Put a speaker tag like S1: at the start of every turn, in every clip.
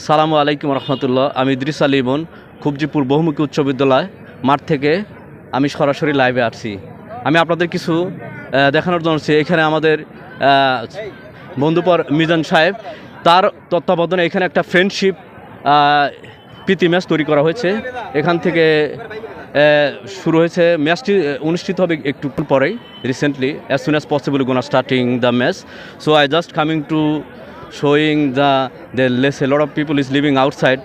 S1: সালামু আলাইকুম রহমতুল্লাহ। আমি ইদ্রিস আলী ইমন খুবজিপুর বহুমুখী উচ্চ বিদ্যালয়, মাঠ থেকে আমি সরাসরি লাইভে আসছি। আমি আপনাদের কিছু দেখানোর জন্য এখানে আমাদের বন্ধুপর মিজান সাহেব, তার তত্ত্বাবধানে এখানে একটা ফ্রেন্ডশিপ প্রীতি ম্যাচ তৈরি করা হয়েছে। এখান থেকে শুরু হয়েছে। ম্যাচটি অনুষ্ঠিত হবে একটু পরেই recently as soon as possible gonna starting the match so I just coming to showing the they less a lot of people is living outside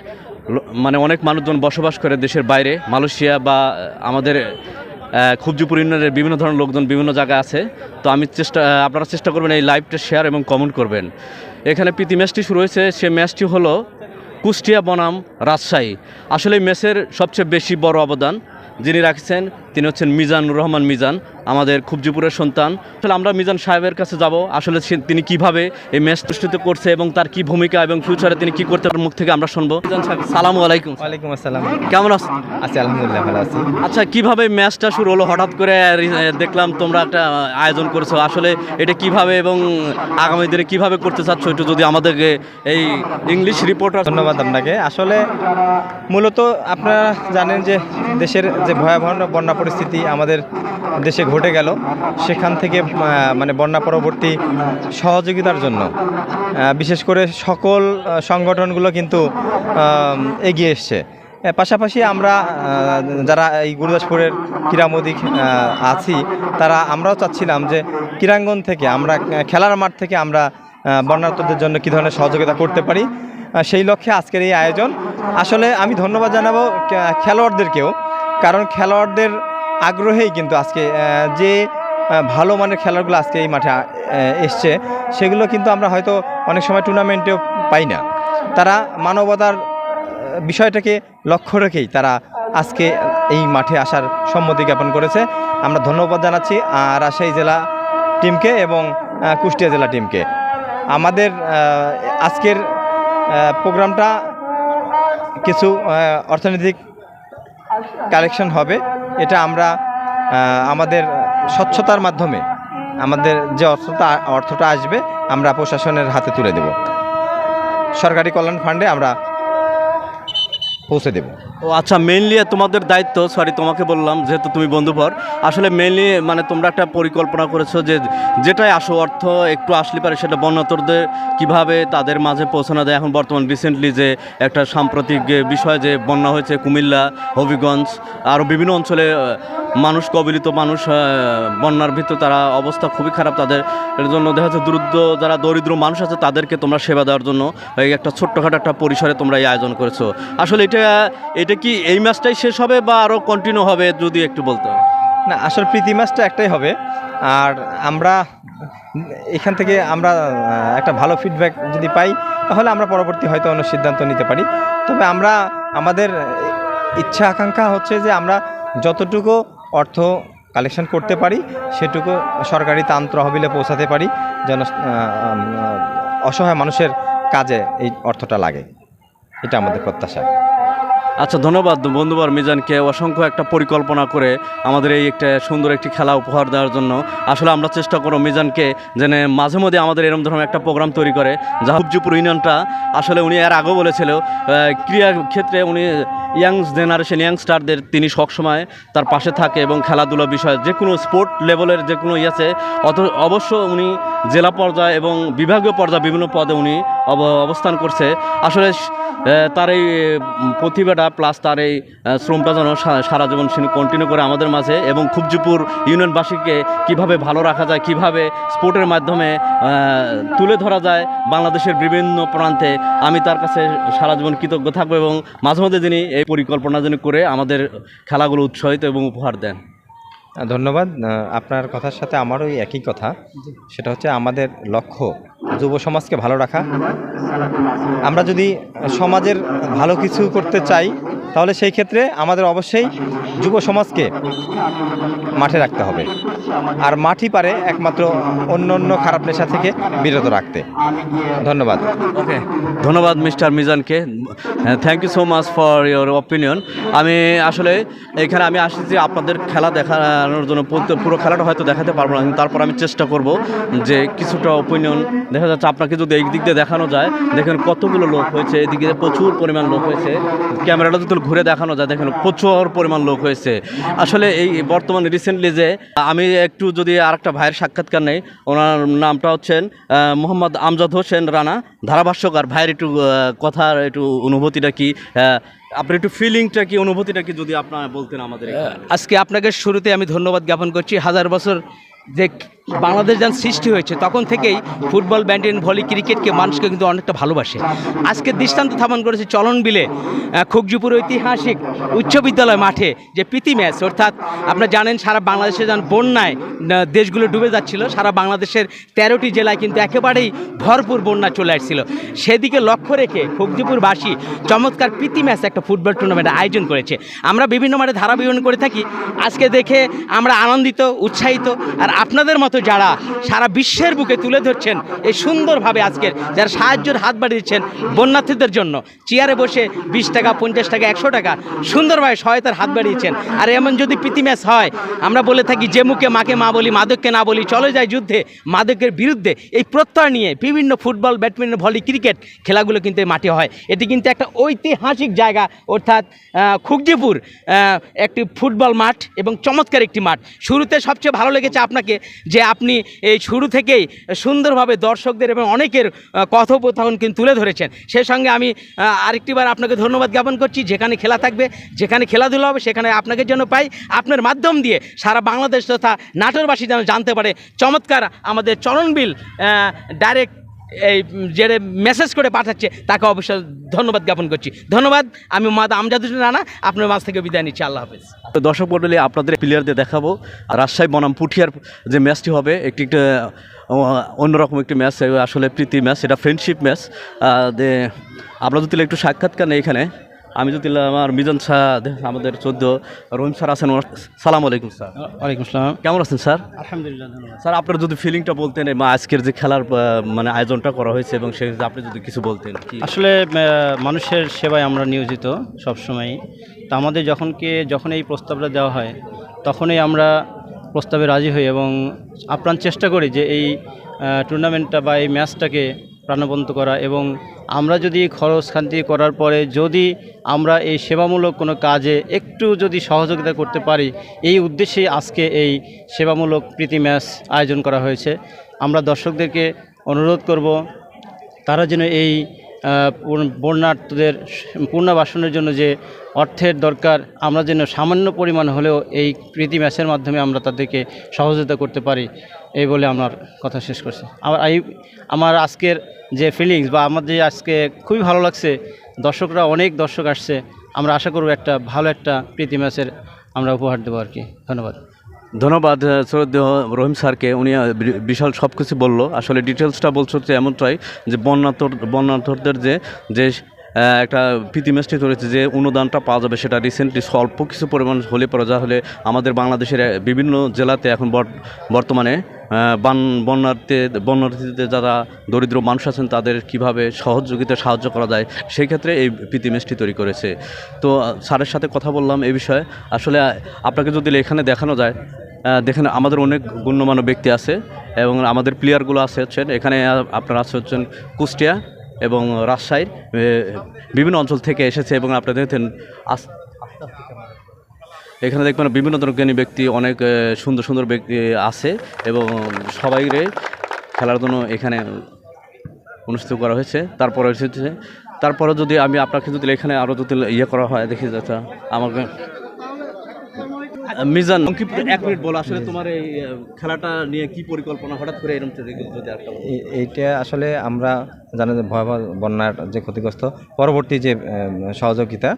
S1: মানে অনেক মানুষজন বসবাস করে দেশের বাইরে, মালয়েশিয়া বা আমাদের খুবজুপুর ইউনিয়নের বিভিন্ন ধরনের লোকজন বিভিন্ন জায়গায় আছে। তো আমি চেষ্টা আপনারা চেষ্টা করবেন এই লাইভটা শেয়ার এবং কমেন্ট করবেন। এখানে প্রীতি ম্যাচটি শুরু হয়েছে, সে ম্যাচটি হলো কুষ্টিয়া বনাম রাজশাহী। আসলে ম্যাচের সবচেয়ে বেশি বড় অবদান যিনি রাখছেন তিনি হচ্ছেন মিজানুর রহমান মিজান আমাদের খুবজিপুরের সন্তান। আসলে আমরা মিজান সাহেবের কাছে যাব আসলে তিনি কীভাবে এই ম্যাচ প্রস্তুত করছে এবং তার কি ভূমিকা এবং ফিউচারে তিনি কি করতে পারেন মুখ থেকে আমরা শুনব। মিজান সাহেব সালামু আলাইকুম।
S2: ওয়ালাইকুম আসসালাম।
S1: কেমন আছেন?
S2: আছি আলহামদুলিল্লাহ ভালো আছি।
S1: আচ্ছা কীভাবে ম্যাচটা শুরু হলো? হঠাৎ করে দেখলাম তোমরা একটা আয়োজন করেছ। আসলে এটা কীভাবে এবং আগামী দিনে কীভাবে করতে চাচ্ছ একটু যদি আমাদেরকে এই ইংলিশ রিপোর্টার
S2: ধন্যবাদ আপনাকে। আসলে মূলত আপনারা জানেন যে দেশের যে ভয়াবহ বন্যা পরিস্থিতি আমাদের দেশে ঘটে গেল সেখান থেকে মানে বন্যা পরবর্তী সহযোগিতার জন্য। বিশেষ করে সকল সংগঠনগুলো কিন্তু এগিয়ে এসছে। পাশাপাশি আমরা যারা এই গুরুদাসপুরের ক্রীড়ামোদী আহ, আছি তারা আমরাও চাচ্ছিলাম যে ক্রীড়াঙ্গন থেকে আমরা খেলার মাঠ থেকে আমরা আহ, বন্যার্তদের জন্য কী ধরনের সহযোগিতা করতে পারি সেই লক্ষ্যে আজকের এই আয়োজন। আসলে আমি ধন্যবাদ জানাব খেলোয়াড়দেরকেও কারণ খেলোয়াড়দের আগ্রহেই কিন্তু আজকে যে ভালো মানের খেলাগুলো আজকে এই মাঠে এসছে, সেগুলো কিন্তু আমরা হয়তো অনেক সময় টুর্নামেন্টেও পাই না। তারা মানবতার বিষয়টাকে লক্ষ্য রেখেই তারা আজকে এই মাঠে আসার সম্মতি জ্ঞাপন করেছে। আমরা ধন্যবাদ জানাচ্ছি রাজশাহী জেলা টিমকে এবং কুষ্টিয়া জেলা টিমকে আমাদের আজকের প্রোগ্রামটা কিছু অর্থনৈতিক কালেকশন হবে। এটা আমরা আমাদের স্বচ্ছতার মাধ্যমে, আমাদের যে অর্থটা অর্থটা আসবে, আমরা প্রশাসনের হাতে তুলে দেব। সরকারি কল্যাণ ফান্ডে আমরা পৌঁছে দেব।
S1: ও আচ্ছা মেইনলি তোমাদের দায়িত্ব সরি তোমাকে বললাম, যেহেতু তুমি বন্ধুভর আসলে মেইনলি মানে তোমরা একটা পরিকল্পনা করেছ যে যেটাই আসো, অর্থ একটু আসলে পারে, সেটা বন্যাতরদের কীভাবে তাদের মাঝে পৌঁছানো যায়। এখন বর্তমান রিসেন্টলি যে একটা সাম্প্রতিক বিষয় যে বন্যা হয়েছে, কুমিল্লা, হবিগঞ্জ আরও বিভিন্ন অঞ্চলে মানুষ, কবলিত মানুষ বন্যার ভিতর তারা অবস্থা খুবই খারাপ। তাদের এর জন্য দেখা যাচ্ছে দ্রুত যারা দরিদ্র মানুষ আছে, তাদেরকে তোমরা সেবা দেওয়ার জন্য একটা ছোট্টখাটো একটা পরিসরে তোমরা এই আয়োজন করেছ। আসলে এটা এটা এটা কি এই ম্যাচটাই শেষ হবে বা আরও কন্টিনিউ হবে যদি একটু বলতে?
S2: না, আসলে প্রীতি ম্যাচটা একটাই হবে। আর আমরা এখান থেকে আমরা একটা ভালো ফিডব্যাক যদি পাই, তাহলে আমরা পরবর্তী হয়তো অন্য সিদ্ধান্ত নিতে পারি। তবে আমরা, আমাদের ইচ্ছা আকাঙ্ক্ষা হচ্ছে যে আমরা যতটুকু অর্থ কালেকশন করতে পারি, সেটুকু সরকারি ত্রাণ তহবিলে পৌঁছাতে পারি, যেন অসহায় মানুষের কাজে এই অর্থটা লাগে। এটা আমাদের প্রত্যাশা।
S1: আচ্ছা ধন্যবাদ বন্ধুবার মিজানকে। অসংখ্য একটা পরিকল্পনা করে আমাদের এই একটা সুন্দর একটি খেলা উপহার দেওয়ার জন্য। আসলে আমরা চেষ্টা করো মিজানকে যেন মাঝে মধ্যে আমাদের এরকম ধরনের একটা প্রোগ্রাম তৈরি করে জাহুবজিপুর ইউনিয়নটা আসলে উনি এর আগেও বলেছিল ক্রীড়া ক্ষেত্রে উনি ইয়াং জেনারেশন ইয়াংস্টারদের তিনি সবসময় তার পাশে থাকে এবং খেলাধুলা বিষয় যে কোনো স্পোর্ট লেভেলের যে কোনো ইয়ে আছে, অত, অবশ্য উনি জেলা পর্যায়ে এবং বিভাগীয় পর্যায়ে বিভিন্ন পদে উনি অবস্থান করছে। আসলে তার এই প্রতিভাটা প্লাস তার এই শ্রমটা যেন সারা জীবন কন্টিনিউ করে আমাদের মাঝে এবং খুবজিপুর ইউনিয়নবাসীকে কীভাবে ভালো রাখা যায়, কীভাবে স্পোর্টের মাধ্যমে তুলে ধরা যায় বাংলাদেশের বিভিন্ন প্রান্তে, আমি তার কাছে সারা জীবন কৃতজ্ঞ থাকব এবং মাঝে মধ্যে যিনি এই পরিকল্পনা যিনি করে আমাদের খেলাগুলো উৎসাহিত এবং উপহার দেন।
S2: ধন্যবাদ। আপনার কথার সাথে আমারও ওই একই কথা। সেটা হচ্ছে আমাদের লক্ষ্য যুব সমাজকে ভালো রাখা। আমরা যদি সমাজের ভালো কিছু করতে চাই তাহলে সেই ক্ষেত্রে আমাদের অবশ্যই যুব সমাজকে মাঠে রাখতে হবে। আর মাঠই পারে একমাত্র অন্য অন্য খারাপ নেশা থেকে বিরত রাখতে। ধন্যবাদ।
S1: ওকে, ধন্যবাদ mister মিজানকে। Thank you so much for your opinion আমি আসলে এখানে আমি আসছি আপনাদের খেলা দেখানোর জন্য। পুরো- পুরো খেলাটা হয়তো দেখাতে পারব না তারপর আমি চেষ্টা করব যে কিছুটা অপিনিয়ন দেখা যাচ্ছে আপনাকে যদি এই দিক দিয়ে দেখানো যায়, দেখেন কতগুলো লোক হয়েছে, এদিকে প্রচুর পরিমাণ লোক হয়েছে। ক্যামেরাটা যদি ঘুরে দেখানো যায় দেখেন প্রচুর পরিমাণ লোক হয়েছে। আসলে এই বর্তমান রিসেন্টলি যে আমি একটু যদি আরেকটা ভাইয়ের সাক্ষাৎকার নেই ওনার নামটা হচ্ছেন মোহাম্মদ আমজাদ হোসেন রানা ধারাভাষ্যকার। ভাইয়ের একটু কথার একটু অনুভূতিটা কি আপনার একটু ফিলিংটা কি অনুভূতিটা কি যদি আপনার বলতেন আমাদের
S3: আজকে আপনাকে শুরুতে আমি ধন্যবাদ জ্ঞাপন করছি। হাজার বছর যে বাংলাদেশ যখন সৃষ্টি হয়েছে, তখন থেকেই ফুটবল, ব্যাডমিন্টন, ভলি, ক্রিকেটকে মানুষকে কিন্তু অনেকটা ভালোবাসে। আজকে দৃষ্টান্ত স্থাপন করেছে চলন বিলে খুকজুপুর ঐতিহাসিক উচ্চ বিদ্যালয় মাঠে যে প্রীতি ম্যাচ। অর্থাৎ আপনারা জানেন, সারা বাংলাদেশে যখন বন্যায় দেশগুলো ডুবে যাচ্ছিল, সারা বাংলাদেশের তেরোটি জেলায় কিন্তু একেবারেই ভরপুর বন্যা চলে আসছিল। সেদিকে লক্ষ্য রেখে খুকজুপুরবাসী চমৎকার প্রীতি ম্যাচ একটা ফুটবল টুর্নামেন্ট আয়োজন করেছে। আমরা বিভিন্ন মাঠে ধারাবিবরণ করে থাকি। আজকে দেখে আমরা আনন্দিত, উৎসাহিত আর আপনাদের মতো যারা সারা বিশ্বের বুকে তুলে ধরছেন এই সুন্দরভাবে আজকের যারা সাহায্যের হাত বাড়িয়ে দিচ্ছেন বন্যার্থীদের জন্য চেয়ারে বসে বিশ টাকা পঞ্চাশ টাকা একশো টাকা সুন্দরভাবে সহায়তার হাত বাড়িয়েছেন। আর এমন যদি প্রীতি ম্যাচ হয় আমরা বলে থাকি যে মুখে মাকে মা বলি মাদককে না বলি চলে যায় যুদ্ধে মাদকের বিরুদ্ধে। এই প্রত্যয় নিয়ে বিভিন্ন ফুটবল ব্যাডমিন্টন ভলি ক্রিকেট খেলাগুলো কিন্তু এই মাঠে হয়। এটি কিন্তু একটা ঐতিহাসিক জায়গা অর্থাৎ আহ, একটি ফুটবল মাঠ এবং চমৎকার একটি মাঠ। শুরুতে সবচেয়ে ভালো লেগেছে আপনাকে যে আপনি এই শুরু থেকেই সুন্দরভাবে দর্শকদের এবং অনেকের কথোপকথন কিন্তু তুলে ধরেছেন। সে সঙ্গে আমি আরেকটিবার আপনাকে ধন্যবাদ জ্ঞাপন করছি, যেখানে খেলা থাকবে, যেখানে খেলাধুলা হবে, সেখানে আপনাকে যেন পাই। আপনার মাধ্যম দিয়ে সারা বাংলাদেশ তথা নাটোরবাসী যেন জানতে পারে, চমৎকার আমাদের চরণবিল ডাইরেক্ট এই যে মেসেজ করে পাঠাচ্ছে, তাকে অবশ্যই ধন্যবাদ জ্ঞাপন করছি। ধন্যবাদ, আমি মাদা আমজাদুল রানা, আপনার মাছ থেকে বিদায় নিচ্ছি, আল্লাহ হাফেজ।
S1: তো দর্শক মণ্ডলী আপনাদের প্লেয়ারদের দেখাবো। রাজশাহী বনাম পুঠিয়ার যে ম্যাচটি হবে, একটি একটা অন্যরকম একটি ম্যাচ আসলে প্রীতি ম্যাচ এটা ফ্রেন্ডশিপ ম্যাচ আপনাদের একটু সাক্ষাৎকার নেই এখানে। আমি যদি আমার মিজান শাহ আমাদের চোদ্দ রহিম স্যার আছেন সালাম আলাইকুম স্যার।
S3: ওয়ালাইকুম আসসালাম।
S1: কেমন আছেন স্যার?
S3: আলহামদুলিল্লাহ
S1: স্যার আপনার যদি ফিলিংটা বলতেন বা আজকের যে খেলার মানে আয়োজনটা করা হয়েছে এবং সে আপনি যদি কিছু বলতেন
S4: আসলে মানুষের সেবায় আমরা নিয়োজিত সবসময়ই। তা আমাদের যখনকে যখন এই প্রস্তাবটা দেওয়া হয় তখনই আমরা প্রস্তাবে রাজি হই এবং আপ্রাণ চেষ্টা করি যে এই টুর্নামেন্টটা বা এই ম্যাচটাকে প্রাণবন্ত করা এবং আমরা যদি খরচ খান্তি করার পরে যদি আমরা এই সেবামূলক কোনো কাজে একটু যদি সহযোগিতা করতে পারি, এই উদ্দেশ্যে আজকে এই সেবামূলক প্রীতি ম্যাচ আয়োজন করা হয়েছে। আমরা দর্শকদেরকে অনুরোধ করব, তারা যেন এই বন্যার্থদের পুনর্বাসনের জন্য যে অর্থের দরকার, আমরা যেন সামান্য পরিমাণ হলেও এই প্রীতি ম্যাচের মাধ্যমে আমরা তাদেরকে সহযোগিতা করতে পারি, এই বলে আমার কথা শেষ করছি। আমার এই, আমার আজকের যে ফিলিংস বা আমার যে আজকে খুবই ভালো লাগছে, দর্শকরা, অনেক দর্শক আসছে, আমরা আশা করব একটা ভালো একটা প্রীতি ম্যাচের আমরা উপহার দেবো আর কি। ধন্যবাদ।
S1: ধন্যবাদ সৈয়দ রহিম স্যারকে। উনি বিশাল সব কিছু বলল। আসলে ডিটেলসটা বলছো যে এমনটাই যে বন্যাতর, বন্যাতরদের যে যে একটা প্রীতি ম্যাচটি চলেছে যে অনুদানটা পাওয়া যাবে সেটা রিসেন্টলি স্বল্প কিছু পরিমাণ হলে পরে যা হলে আমাদের বাংলাদেশের বিভিন্ন জেলাতে এখন বর- বর্তমানে বান বন্যার্থে, বন্যার্থীতে যারা দরিদ্র মানুষ আছেন তাদের কীভাবে সহযোগিতা সাহায্য করা যায়, সেই ক্ষেত্রে এই প্রীতি ম্যাচটি তৈরি করেছে। তো স্যারের সাথে কথা বললাম এই বিষয়ে। আসলে আপনাকে যদি এখানে দেখানো যায় দেখেন আমাদের অনেক গণ্যমান্য ব্যক্তি আছে এবং আমাদের প্লেয়ারগুলো আছে হচ্ছেন, এখানে আপনারা আছে হচ্ছেন কুষ্টিয়া এবং রাজশাহীর বিভিন্ন অঞ্চল থেকে এসেছে এবং আপনারা আস- এখানে দেখবেন বিভিন্ন জ্ঞানী ব্যক্তি, অনেক সুন্দর সুন্দর ব্যক্তি আছে এবং সবাইরে খেলার জন্য এখানে অনুষ্ঠিত করা হয়েছে। তারপরে হচ্ছে তারপরে যদি আমি আপনাকে যদি এখানে আরও যদি ইয়ে করা হয়, দেখি যাচ্ছে আমাকে মিজান সংক্ষিপ্ত এক মিনিট বলো আসলে তোমার এই খেলাটা নিয়ে কি পরিকল্পনা? হঠাৎ করে এরকম
S2: এইটা আসলে আমরা জানেন যে ভয়াবহ বন্যার যে ক্ষতিগ্রস্ত পরবর্তী যে সহযোগিতা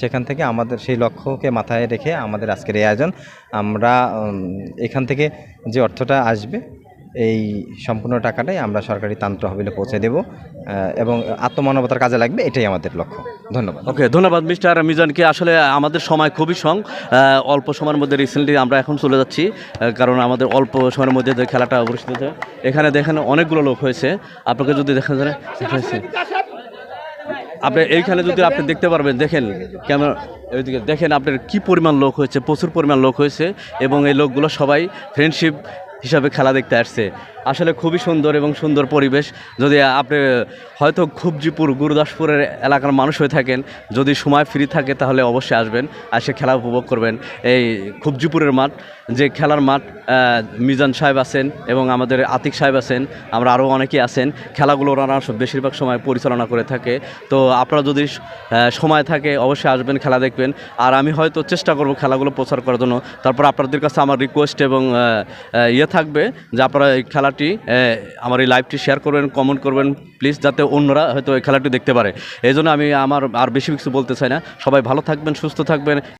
S2: সেখান থেকে আমাদের সেই লক্ষ্যকে মাথায় রেখে আমাদের আজকের এই আয়োজন। আমরা এখান থেকে যে অর্থটা আসবে এই সম্পূর্ণ টাকাটাই আমরা সরকারি তান তহবিলে পৌঁছে দেব এবং আত্মমানবতার কাজে লাগবে, এটাই আমাদের লক্ষ্য। ধন্যবাদ।
S1: ওকে, ধন্যবাদ, মিস্টার মিজানকে। আসলে আমাদের সময় খুবই সং অল্প সময়ের মধ্যে রিসেন্টলি আমরা এখন চলে যাচ্ছি কারণ আমাদের অল্প সময়ের মধ্যে খেলাটা অনুষ্ঠিত হচ্ছে এখানে দেখেন অনেকগুলো লোক হয়েছে। আপনাকে যদি দেখা যায় আপনি এইখানে যদি আপনি দেখতে পারবেন, দেখেন ক্যামেরা ওইদিকে দেখেন আপনার কি পরিমাণ লোক হয়েছে, প্রচুর পরিমাণ লোক হয়েছে, এবং এই লোকগুলো সবাই ফ্রেন্ডশিপ হিসাবে খেলা দেখতে আসছে। আসলে খুবই সুন্দর এবং সুন্দর পরিবেশ। যদি আপনি হয়তো খুবজিপুর, গুরুদাসপুরের এলাকার মানুষ হয়ে থাকেন, যদি সময় ফ্রি থাকে তাহলে অবশ্যই আসবেন আসে খেলা উপভোগ করবেন। এই খুবজিপুরের মাঠ, যে খেলার মাঠ মিজান সাহেব আছেন এবং আমাদের আতিক সাহেব আছেন, আমরা আরও অনেকেই আছেন, খেলাগুলো ওনারা বেশিরভাগ সময় পরিচালনা করে থাকে। তো আপনারা যদি সময় থাকে অবশ্যই আসবেন, খেলা দেখবেন। আর আমি হয়তো চেষ্টা করব খেলাগুলো প্রচার করার জন্য। তারপর আপনাদের কাছে আমার রিকোয়েস্ট এবং ইয়ে থাকবে যে আপনারা এই খেলাটি আমার এই লাইভটি শেয়ার করবেন কমেন্ট করবেন প্লিজ যাতে অন্যরা হয়তো এই খেলাটি দেখতে পারে। এই আমি আমার আর বেশি কিছু বলতে চাই না। সবাই ভালো থাকবেন, সুস্থ থাকবেন।